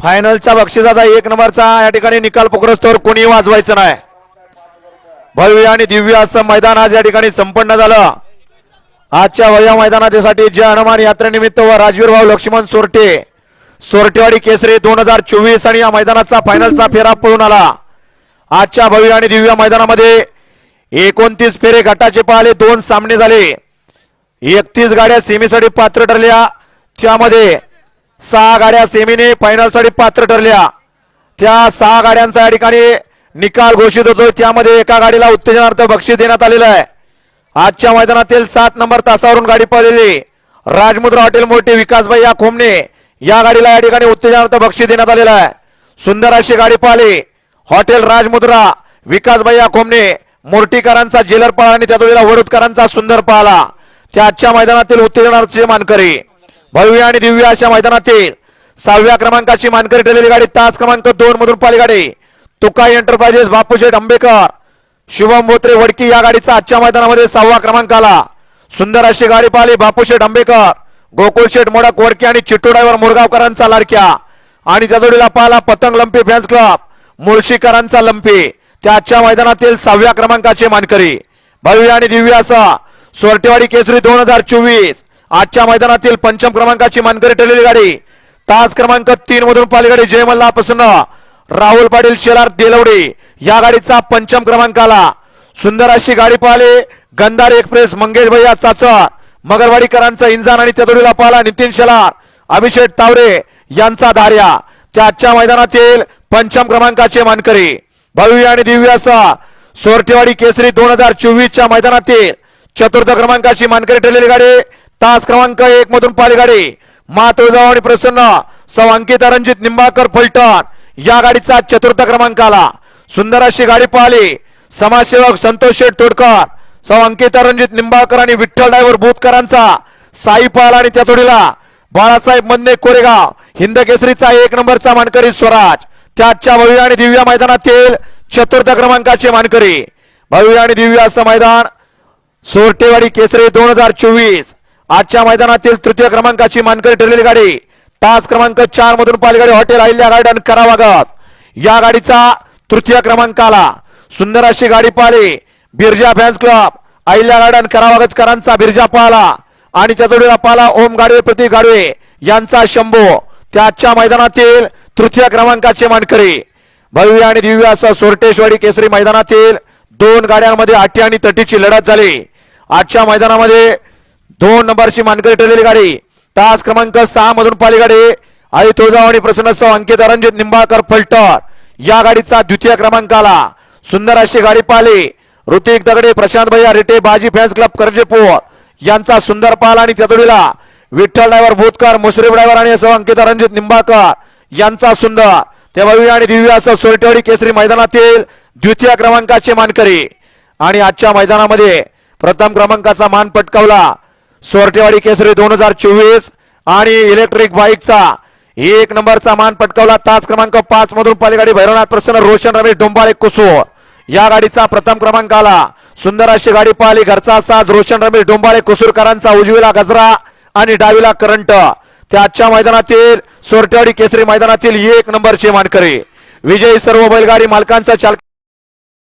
फायनलच्या बक्षिसाचा एक नंबरचा या ठिकाणी निकाल पुकारस्तोवर कोणी वाजवायचं नाही. भव्य आणि दिव्य असं मैदान आज या ठिकाणी संपन्न झालं. आजच्या वया मैदानासाठी जय हनुमान यात्रेनिमित्त व राजवीर भाऊ लक्ष्मण सोरटे. सोरटेवाडी केसरी दोन हजार चोवीस आणि या मैदानाचा फायनलचा फेरा पळून आला. आजच्या भव्य आणि दिव्य मैदानामध्ये एकोणतीस फेरे गटाचे पाहिले दोन सामने झाले. एकतीस गाड्या सेमीसाठी पात्र ठरल्या. त्यामध्ये सहा गाड्या सेमीने फायनलसाठी पात्र ठरल्या. त्या सहा गाड्यांचा या ठिकाणी निकाल घोषित होतोय. त्यामध्ये एका गाडीला उत्तेजनार्थ बक्षीस देण्यात आलेलं आहे. आजच्या मैदानातील सात नंबर तासावरून गाडी पळलेली राजमुद्रा हॉटेल मोठी विकासभाई या खोमने या गाडीला या ठिकाणी उत्तेजनार्थ बक्षीस देण्यात आलेलं आहे. सुंदर अशी गाडी पाहिली हॉटेल राजमुद्रा विकासभाई या खोमने मोर्टीकरांचा जेलर पाळा आणि त्या वेळेला वडूदकरांचा सुंदर पाहला त्या आजच्या मैदानातील उत्तेजनार्थचे मानकरी. भव्य आणि दिव्य अशा मैदानातील सहाव्या क्रमांकाची मानकरी ठरलेली गाडी तास क्रमांक दोन मधून पाली गाडी. तुकाई एंटरप्राइजेस बापूशेठ आंबेकर शुभम बोत्रे वडकी या गाडीचा आजच्या मैदानामध्ये सहावा क्रमांक आला. सुंदर अशी गाडी पाहिली बापूशेठ आंबेकर गोकुळशेठ मोडक वडकी आणि चिट्टू ड्रायव्हर मुरगावकरांचा लाडक्या. आणि त्या जोडीला पाहिला पतंग लंपी फॅन्स क्लब मुळशीकरांचा लंपी. त्या आजच्या मैदानातील सहाव्या क्रमांकाचे मानकरी. भव्य आणि दिव्य असा सोरटेवाडी केसरी दोन हजार चोवीस. आजच्या मैदानातील पंचम क्रमांकाची मानकरी ठरलेली गाडी. तास क्रमांक तीन मधून पालगाडी जयमल्ला प्रसन्न. राहुल पाटील शेलार देलवडे या गाडीचा पंचम क्रमांक आला सुंदर अशी गाडी पाहिले. गंधार एक्सप्रेस मंगेश भैया चाचर. मगरवाडीकरांचा इंजान आणि त्यातोडीला पाहिला नितीन शेलार अभिषेक तावरे यांचा धार्या. त्या आजच्या मैदानातील पंचम क्रमांकाचे मानकरी. भव्य आणि दिव्य असा सोरटेवाडी केसरी दोन हजार चोवीसच्या मैदानातील चतुर्थ क्रमांकाची मानकरी ठरलेली गाडी. तास क्रमांक एक मधून पाली गाडी मा आणि प्रसन्न सौ अंकिता रणजित निंबाकर फलटण या गाडीचा चतुर्थ क्रमांक आला. सुंदर अशी गाडी पाहिली. समाजसेवक संतोष शेठ तोडकर सौ अंकिता रणजित निंबाळकर आणि विठ्ठल ड्रायव्हर बोतकरांचा साई पाल आणि त्या जोडीला. बाळासाहेब मंदे कोरेगाव हिंद केसरीचा एक नंबरचा मानकरी स्वराज त्याच्या भव्य आणि दिव्या मैदानातील चतुर्थ क्रमांकाचे मानकरी. भव्य आणि दिव्य असं मैदान सोरटेवाडी केसरी दोन हजार चोवीस. आजच्या मैदानातील तृतीय क्रमांकाची मानकरी ठरलेली गाडी. तास क्रमांक चार मधून पालगाडी हॉटेल अहिल्या गार्डन करावागत. या गाडीचा तृतीय क्रमांक आला. सुंदर अशी गाडी पाहिली. बिरजा फॅन्स क्लब. अहिल्या गार्डन करावागतकरांचा बिरजा पाहला. आणि त्या जोडीला पाहला ओम गाडवे प्रतीक गाडवे यांचा शंभू. त्या आजच्या मैदानातील तृतीय क्रमांकाचे मानकरी. भव्य आणि दिव्य असं सोरटेश्वरी केसरी मैदानातील दोन गाड्यांमध्ये आठी आणि तटीची लढत झाली. आजच्या मैदानामध्ये दोन नंबरची मानकरी ठरलेली गाडी. तास क्रमांक सहा मधून पाली गाडी. आई तुळजाव आणि प्रसन्न अंकित रणजित निंबाळकर फलटर या गाडीचा द्वितीय क्रमांक आला. सुंदर अशी गाडी पाहिली. ऋतिक दगडे प्रशांत भैया रेटे बाजी फॅन्स क्लब करजेपूर. यांचा सुंदर पाल आणि त्यातोडीला विठ्ठल ड्रायव्हर भूतकर मुश्रीफ ड्रायव्हर आणि असं अंकित रणजित निंबाळकर. यांचा सुंदर. ते भव्य आणि दिव्य असं सोरटेवाडी केसरी मैदानातील द्वितीय क्रमांकाचे मानकरी. आणि आजच्या मैदानामध्ये प्रथम क्रमांकाचा मान पटकावला. सोरटेवाडी केसरी दोन हजार चोवीस आणि इलेक्ट्रिक बाईकचा एक नंबरचा मान पटकावला. तास क्रमांक पाच मधून पालीगाडी भैरवनाथ प्रसन्न रोशन रमेश डोंबाळे कुसूर या गाडीचा प्रथम क्रमांक आला. सुंदर अशी गाडी पाहिली. घरचा साज रोशन रमेश डोंबाळे कुसूरकरांचा उजवीला गजरा आणि डावीला करंट. त्या आजच्या मैदानातील सोरटेवाडी केसरी मैदानातील एक नंबरचे मानकरी. विजयी सर्व बैलगाडी मालकांचा चालक